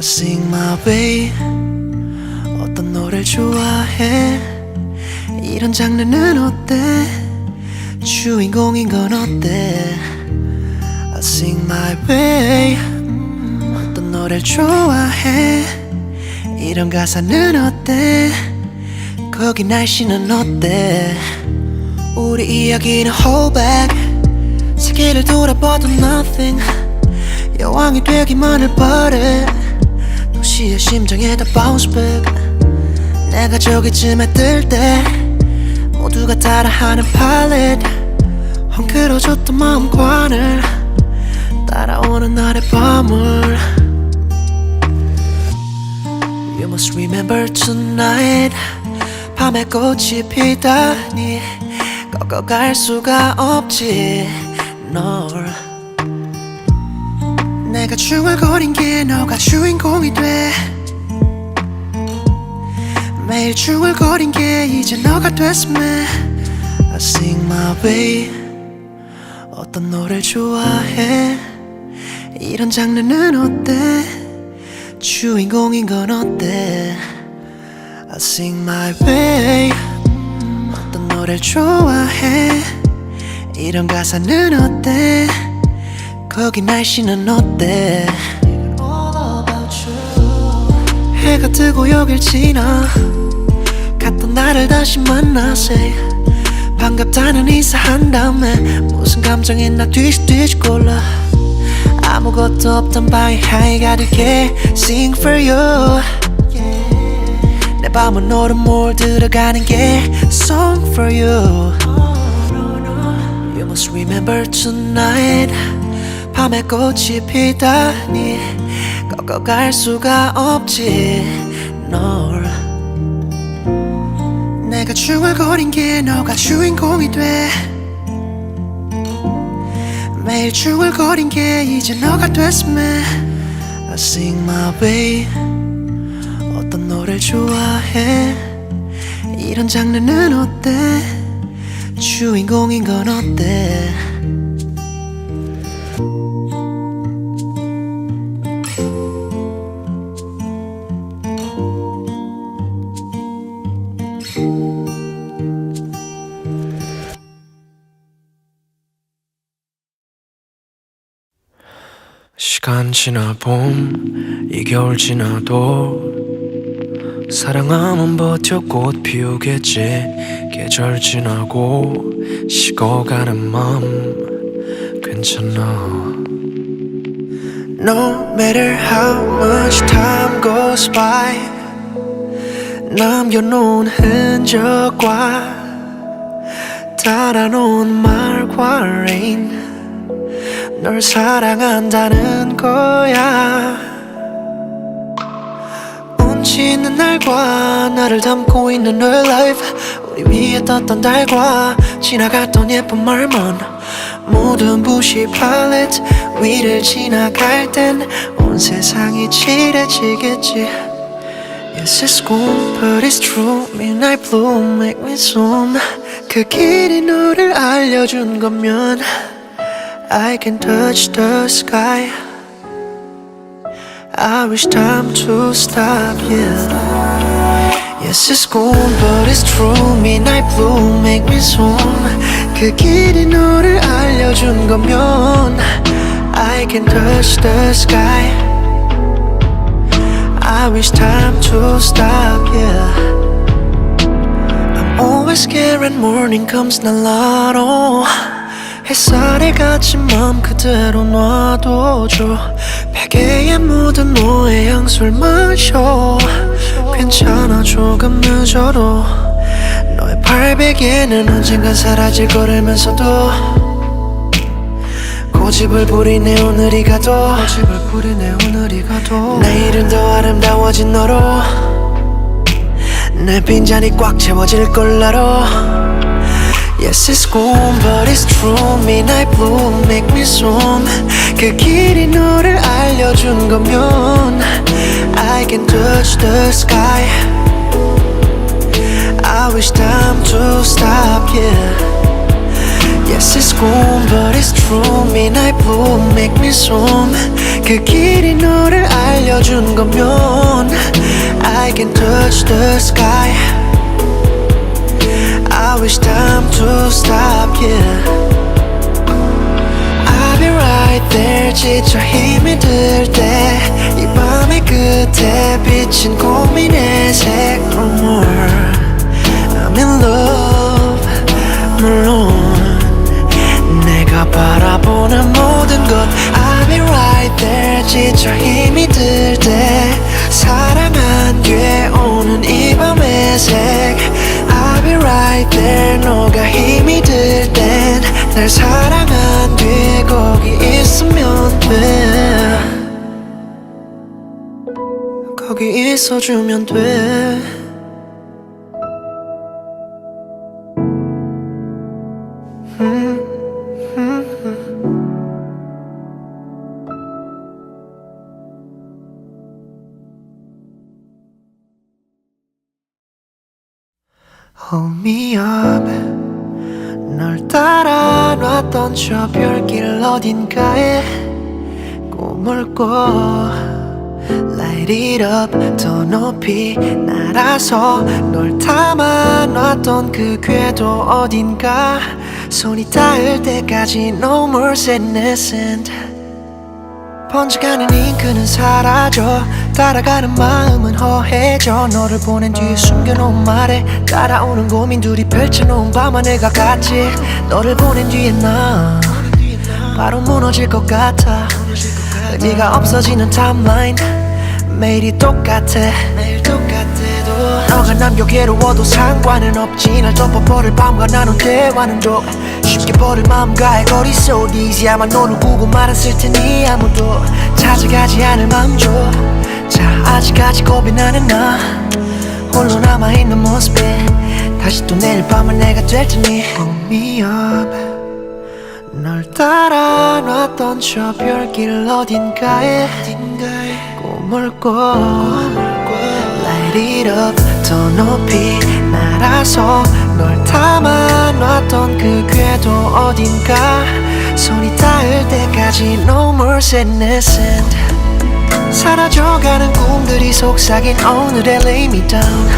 sing my way. 어떤 노래를 좋아해? 이런 장르는 어때? 주인공인 건 어때? I sing my way. 음, 어떤 노래를 좋아해? 이런 가사는 어때? 거기 날씨는 어때? 우리 이야기는 hold back. 세계를 돌아봐도 nothing. 여왕이 되기만을 바래 도시의 심장에 다 bounce back. 내가 저기쯤에 뜰 때 모두가 따라하는 팔레트 헝클어졌던 마음관을 따라오는 날의 밤을. You must remember tonight. 밤에 꽃이 피다니 꺾어갈 수가 없지 널 내가 중얼거린 게 너가 주인공이 돼. 매일 중얼거린 게 이제 너가 됐음에 I sing my way. 어떤 노래를 좋아해? 이런 장르는 어때? 주인공인 건 어때? I sing my way. 음, 어떤 노래를 좋아해? 이런 가사는 어때 거기 날씨는 어때. 해가 뜨고 여길 지나 갔던 나를 다시 만나 say 반갑다는 인사한 다음에 무슨 감정이 나 뒤집뒤집 골라. 아무것도 없던 방에 하이 가득해. Sing for you. 내 밤은 너를 몰 들어가는 게 Song for you. You must remember tonight 밤에 꽃이 피다니 꺾어갈 수가 없지 널. 내가 중얼거린 게 너가 주인공이 돼. 매일 중얼거린 게 이제 너가 됐음에 I sing my way. 어떤 노래를 좋아해? 이런 장르는 어때? 주인공인 건 어때 간 지나 봄, 이 겨울 지나도 사랑하면 버텨 꽃 피우겠지. 계절 지나고 식어가는 맘 괜찮아. No matter how much time goes by 남겨놓은 흔적과 달아놓은 말과 rain 널 사랑한다는 거야. 운치 있는 날과 나를 담고 있는 너의 life. 우리 위에 떴던 달과 지나갔던 예쁜 말만. 모든 부시 팔레트 위를 지나갈 땐 온 세상이 칠해지겠지. Yes it's cool but it's true. Midnight blue make me zoom. 그 길이 너를 알려준 거면 I can touch the sky I wish time to stop, yeah. Yes, it's cool, but it's true. Midnight blue, make me zoom. 그 길이 너를 알려준 거면 I can touch the sky. I wish time to stop, yeah. I'm always scared when morning comes 날라로 햇살에 갇힌 맘 그대로 놔둬줘. 베개에 묻은 너의 향수를 마셔. 괜찮아 조금 늦어도. 너의 발베개는 언젠간 사라질 거라면서도. 고집을 부리네 오늘이 가도. 고집을 부리네 오늘이 가도. 내일은 더 아름다워진 너로. 내 빈잔이 꽉 채워질 걸 알아 Yes, it's cool, but it's true. Midnight blue, make me zoom. 그 길이 너를 알려준 거면 I can touch the sky. I wish time to stop, yeah. Yes it's gloom but it's true midnight blue make me swoon 그 길이 너를 알려준 거면 I can touch the sky I Wish time to stop yeah I'll be right there 지쳐 힘이 들때이 밤의 끝에 비친 고민의 색 No more I'm in love 물론 내가 바라보는 모든 것 I'll be right there 지쳐 힘이 들때 사랑한 뒤에 오는 이 밤의 색 right 너가 힘이 들 땐 날 사랑한 뒤에 거기 있으면 돼. 거기 있어주면 돼 Hold me up 널 따라 놨던 저 별길 어딘가에 꿈을 꿔. Light it up 더 높이 날아서 널 담아 놨던 그 궤도 어딘가. 손이 닿을 때까지 No more sadness and 번져가는 잉크는 사라져. 따라가는 마음은 허해져. 너를 보낸 뒤에 숨겨놓은 말에 따라오는 고민들이 펼쳐놓은 밤하늘과 같이. 너를 보낸 뒤에 나 바로 무너질 것 같아. 의미가 없어지는 타임라인 매일이 똑같아. 매일 똑같아도 너가 남겨 괴로워도 상관은 없지. 날 덮어버릴 밤과 나눈 대화는 더 쉽게 버릴 마음과의 거리 easy 아마 너를 보고 말았을 테니 아무도 찾아가지 않을 마음 줘자 아직까지 겁이 나는 나. 홀로 남아있는 모습에 다시 또 내일 밤은 내가 될 테니. up 널 따라 놨던 저 별길 어딘가에. 꿈을 꿔. Light it up 더 높이 날아서 널 담아 놨던 그 궤도 어딘가 손이 닿을 때까지 No more sadness and 사라져가는 꿈들이 속삭인 오늘의 lay me down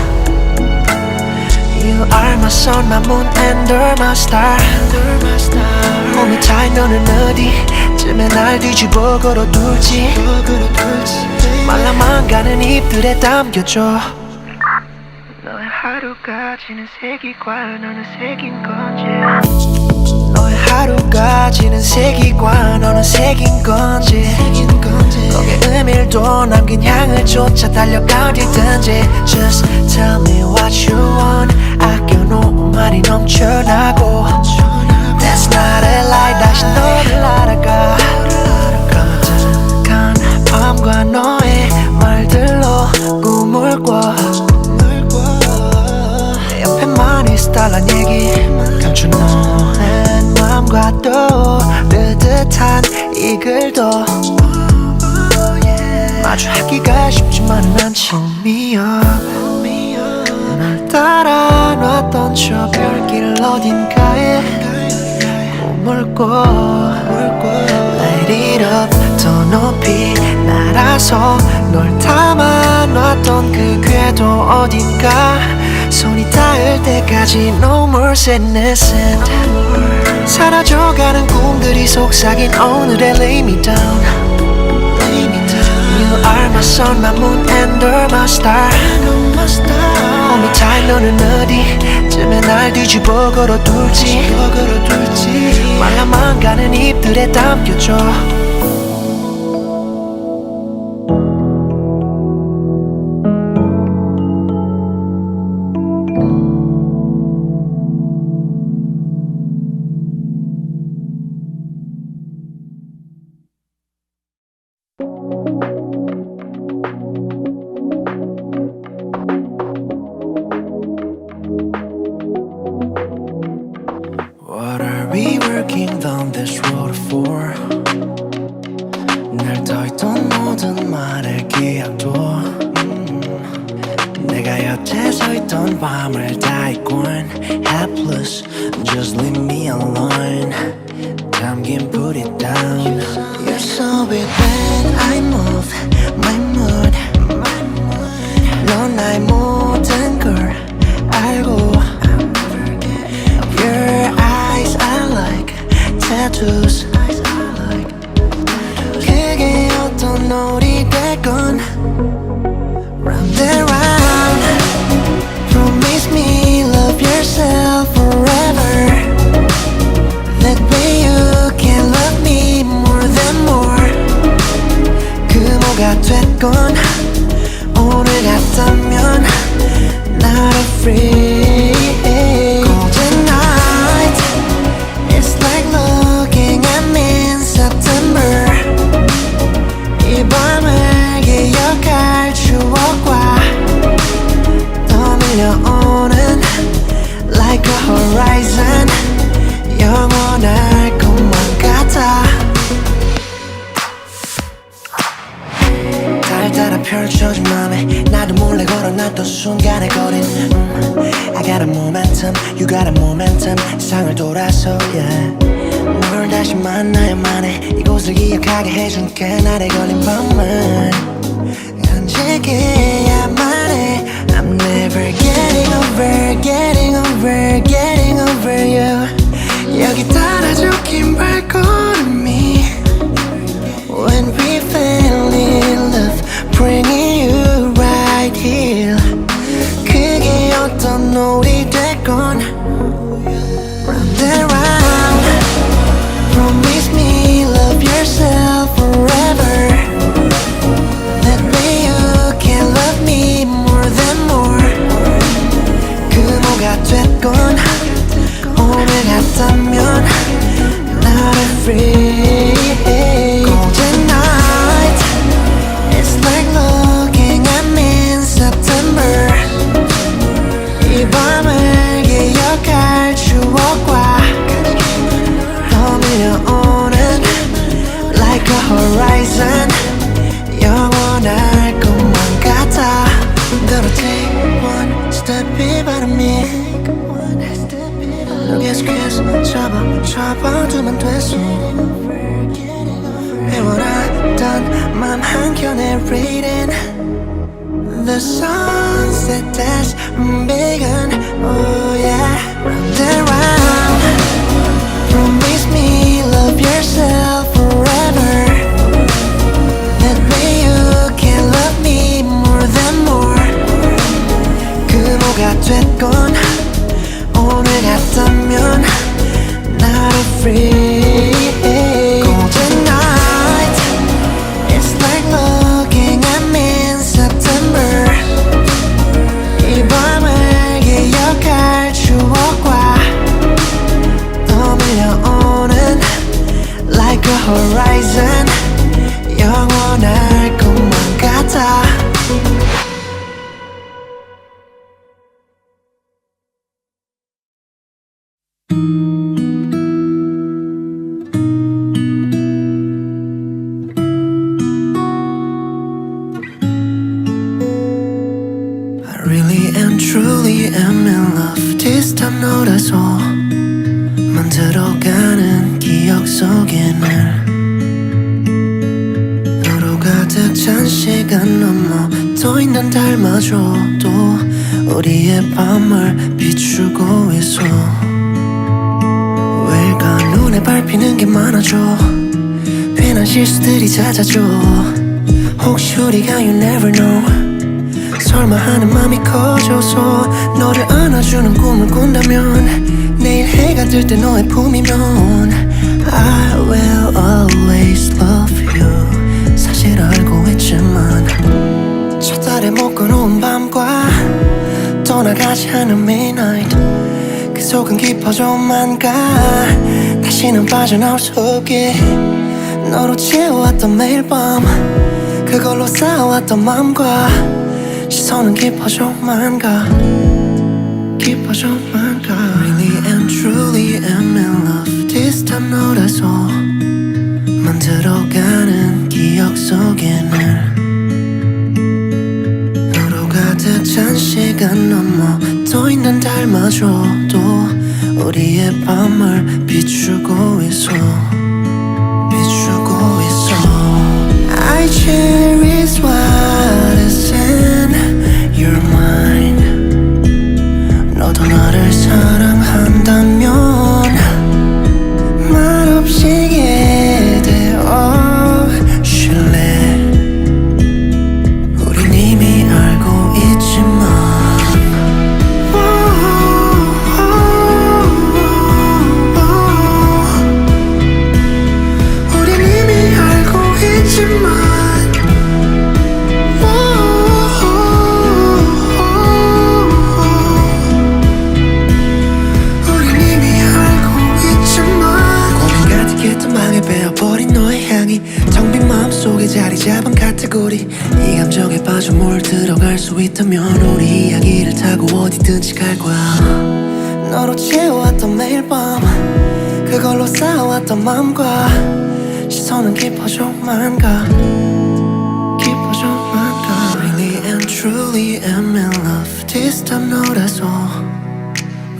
You are my sun, my moon, and you're my star. Me tight, 너는 어디쯤에 날 뒤집어 걸어둘지 말라만 가는 잎들에 담겨줘 하루가 지는 색이 과연 너는 색인 건지. 너의 하루가 지는 색이 과연 너는 색인 건지. 거기에 의미도 남긴 향을 쫓아 달려가 어디든지. Just tell me what you want. 아껴놓은 말이 넘쳐나고. That's not a lie. 다시 너를 알아가. 가득한 밤과 너 있어달란 얘기. 감춘 너의 마음과 또 뜨뜻한 이 글도. 마주하기가 쉽지만은 않지 Hold me up 널 따라 놨던 저 별길 어딘가에 꿔 Light it up 더 높이 날아서 널 담아 놨던 그 궤도 어딘가 손이 닿을 때까지 No more sadness and 사라져가는 꿈들이 속삭인 오늘의 lay me down You are my sun, my moon, and you're my star. Hold me tight, 너는 어디쯤에 날 뒤집어 걸어둘지. 말라만 가는 잎들에 담겨줘. 모든 말을 기억도 음, 내가 옆에 서 있던 밤을 다 잊곤 helpless just leave me alone 담긴 put it down You're so weird when I move my mood 넌 나의 모든 걸 알고 Your eyes are like tattoos 그게 어떤 놀이 건 오늘 같다면 afraid Golden 세상을 돌아서 yeah 널 다시 만나야만 해 이곳을 기억하게 해준 게 날에 걸린 밤은 간직해야만 해 I'm never getting over, getting over, getting over you 여기 따라줘 긴 발걸음이 When we fell in love, bringing you right here. 그게 어떤 놀이 됐 Not 잡아 잡아두면 됐어 해워놨던 맘 한켠에 reading The sunset has begun Oh yeah Round and round Promise me love yourself forever That way you can love me more than more 그 뭐가 됐건 Afraid Golden night It's like looking at me in September 이 밤을 기억할 추억과 더 밀려오는 Like a horizon 영원할 것만 같아 I 너라서 만들어가는 기억 속에 늘 너로 가득 찬 시간 넘어 또 있는 달마저도 우리의 밤을 비추고 있어. 왜일까 눈에 밟히는 게 많아져 괜한 실수들이 잦아져. 혹시 우리가 you never know 설마 하는 맘이 커져서 너를 안아주는 꿈을 꾼다면 내일 해가 뜰때 너의 품이면 I will always love you. 사실 알고 있지만 첫 달에 못 끊어온 밤과 떠나가지 않은 midnight. 그 속은 깊어져만 가. 다시는 빠져나올 수 없게 너로 채워왔던 매일 밤. 그걸로 쌓아왔던 맘과 시선은 깊어져만 가 깊어져만 가 Really and truly I'm in love. This time 너라서 만들어가는 기억 속에 날 너로 가득 찬 시간 넘어 떠 있는 달마저도 우리의 밤을 비추고 있어. 비추고 있어. I cherish why 너도 나를 사랑한다면 말없이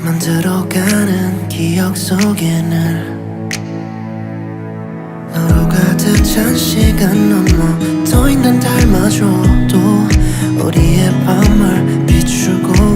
만들어 가는 기억 속에 늘 너로 가득 찬 시간 넘어 떠 있는 닮아줘도 우리의 밤을 비추고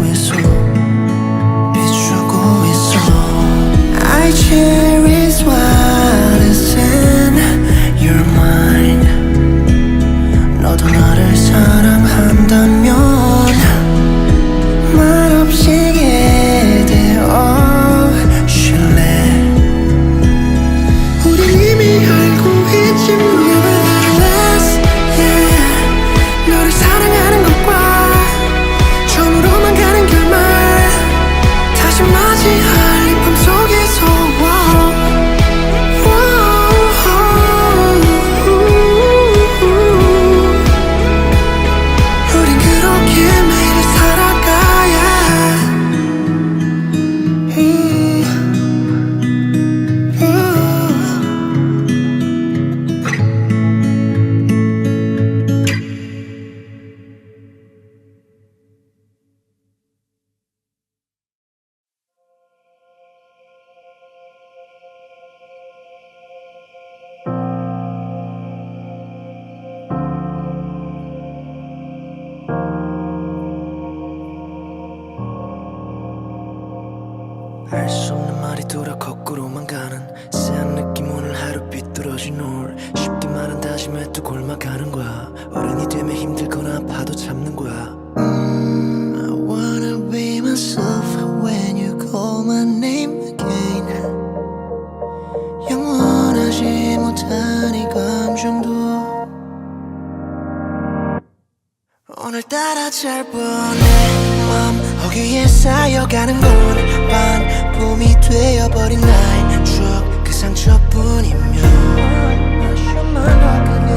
사라질 뻔내맘 허기에 쌓여가는 건 반품이 되어버린 나의 추억. 그 상처뿐이면.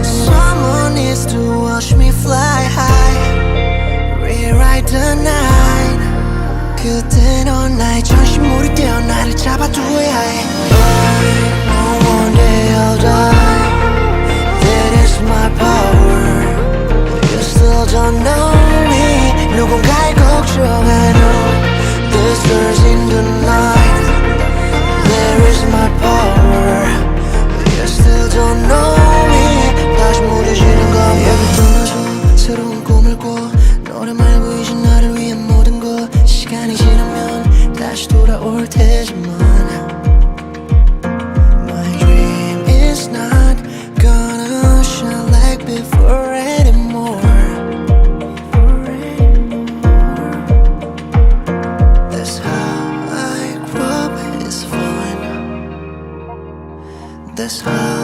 Someone needs to watch me fly high. Rewrite the night. 그때 넌 나의 전신물이 되어 나를 잡아두어야 해. I know one day I'll die. That is my power. 젖어 lonely 누군가의 걱정으로 This turns into night Where is my power You still don't know me 다시 무뎌지는 건 여기 떠나줘 새로운 꿈을 꿔 너라만 보이신 나를 위한 모든 것 시간이 지나면 다시 돌아올 테지만 as high.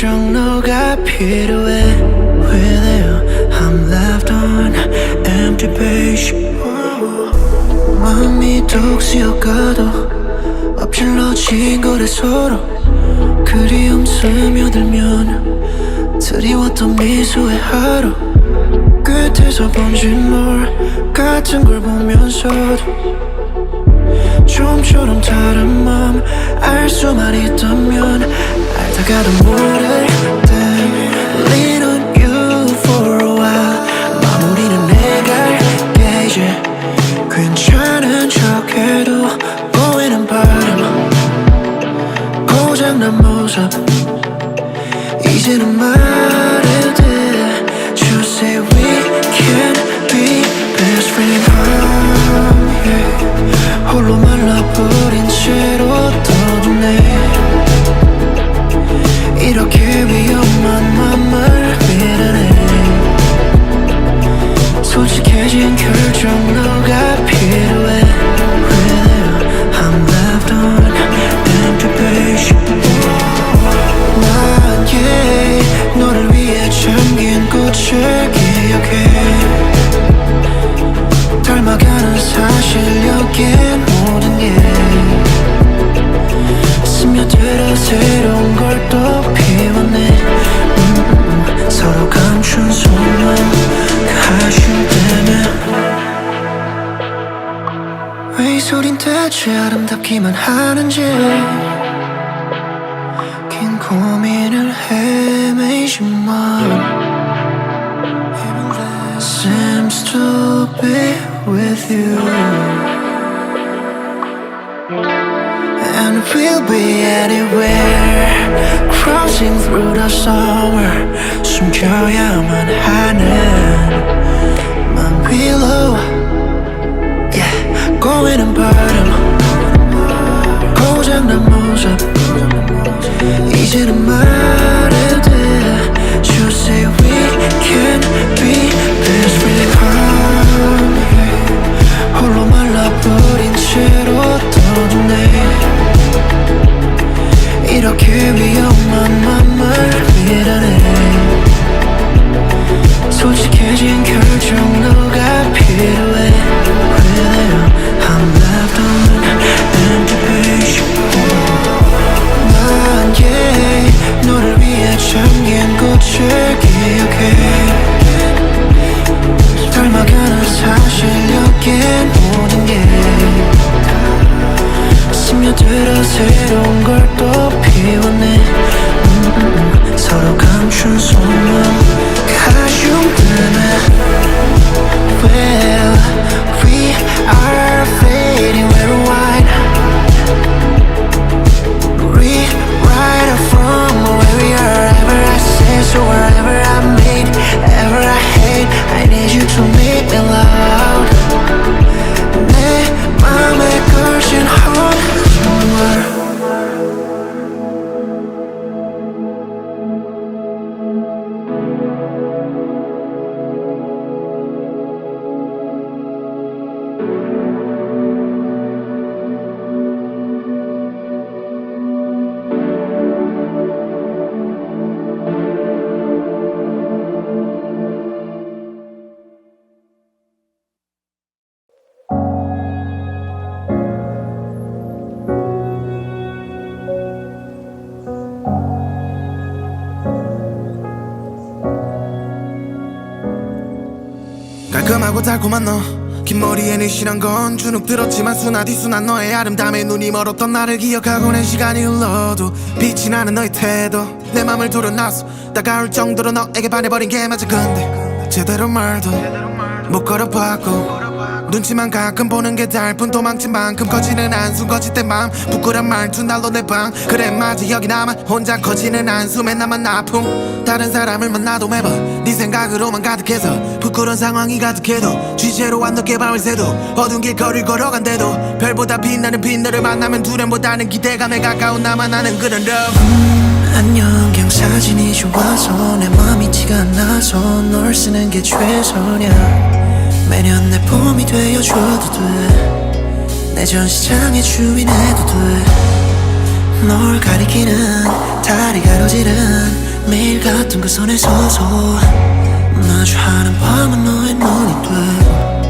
결정 너가 필요해. With you I'm left on empty page. 마음이 뚝 쓰여가도 엎질러진 거래 서로 그리움 스며들면 드리웠던 미소의 하루. 끝에서 번진 물 같은 걸 보면서도 좀처럼 다른 맘 알 수만 있다면 알다가도 summer 숨겨야만 하는 맘 위로 yeah. 고이는 바람 고장난 모습 이제는 말 깔끔하고 달콤한 너. 긴 머리에 늘씬한 건 주눅 들었지만 순하디 순한 너의 아름다움에 눈이 멀었던 나를 기억하고 낸 시간이 흘러도 빛이 나는 너의 태도. 내 맘을 도려놨어 따가울 정도로 너에게 반해버린 게 맞아. 근데 제대로 말도 못 걸어봤고 눈치만 가끔 보는 게 달뿐 도망친 만큼 커지는 한숨 거짓된 맘 부끄러운 말투 날로 내 방. 그래 맞아 여기 나만 혼자 커지는 한숨에 나만 아픔. 다른 사람을 만나도 매번 네 생각으로만 가득해서 부끄러운 상황이 가득해도 주제로 안 늦게 밤을 새도 어두운 길거리를 걸어간대도 별보다 빛나는 빛 너를 만나면 두려움보다는 기대감에 가까운 나만 아는 그런 love. 안녕 사진이 좋아서 내 맘이 티가 안 나서 널 쓰는 게 최선이야. 매년 내 봄이 되어줘도 돼내 전시장의 주인해도 돼널 가리키는 다리 가로지른 매일 같은 그 선에 서서 마주하는 밤은 너의 눈이 되고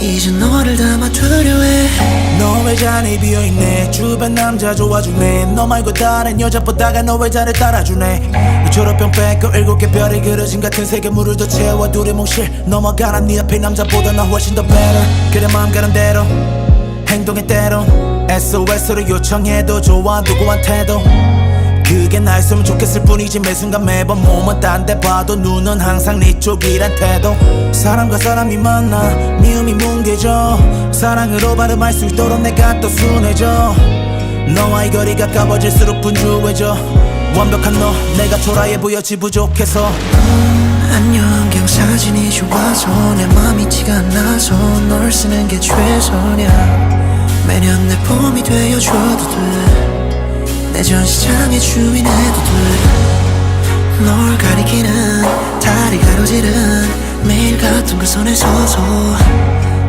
이제 너를 담아두려 해. 너왜 잔이 비어있네. 주변 남자 좋아주네. 너 말고 다른 여자 보다가 너왜 자를 따라주네. 이 졸업병 뺏고 일곱 개 별이 그려진 같은 세계 물을 더 채워 둘이 몽실 넘어가는 네 앞에 남자보다 나 훨씬 더 better. 그래 마음 가는 대로 행동에 때론 SOS를 요청해도 좋아 누구한테도 그게 나였으면 좋겠을 뿐이지. 매 순간 매번 몸은 딴 데 봐도 눈은 항상 네 쪽이란 태도. 사람과 사람이 만나 미움이 뭉개져. 사랑으로 발음할 수 있도록 내가 또 순해져. 너와의 거리 가까워질수록 분주해져. 완벽한 너 내가 초라해 보여지 부족해서. 안녕 사진이 좋아서. 내 맘이 티가 안 나서 널 쓰는 게 최선이야. 매년 내 봄이 되어줘도 돼 내 전시장의 주인 해도 돼널 가리키는 다리 가로지른 매일 같은 그 선에 서서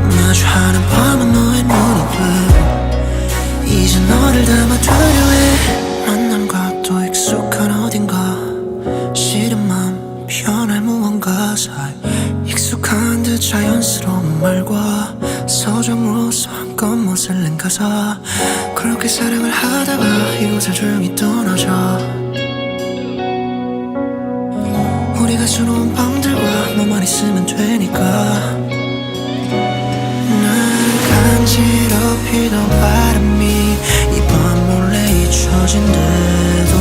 마주하는 밤은 너의 눈이 되고 이제 너를 담아두려 해. 만남과 또 익숙한 어딘가. 싫은 맘 변할 무언가 사이. 익숙한 듯 자연스러운 말과 서정으로서 한껏 멋을낸 가사 그렇게 사랑을 하다가 이곳을 조용히 떠나자 우리가 수놓은 밤들과 너만 있으면 되니까. 날 간지럽히던 바람이 이 밤 몰래 잊혀진대도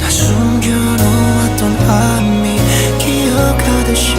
다 숨겨놓았던 밤이 기억하듯이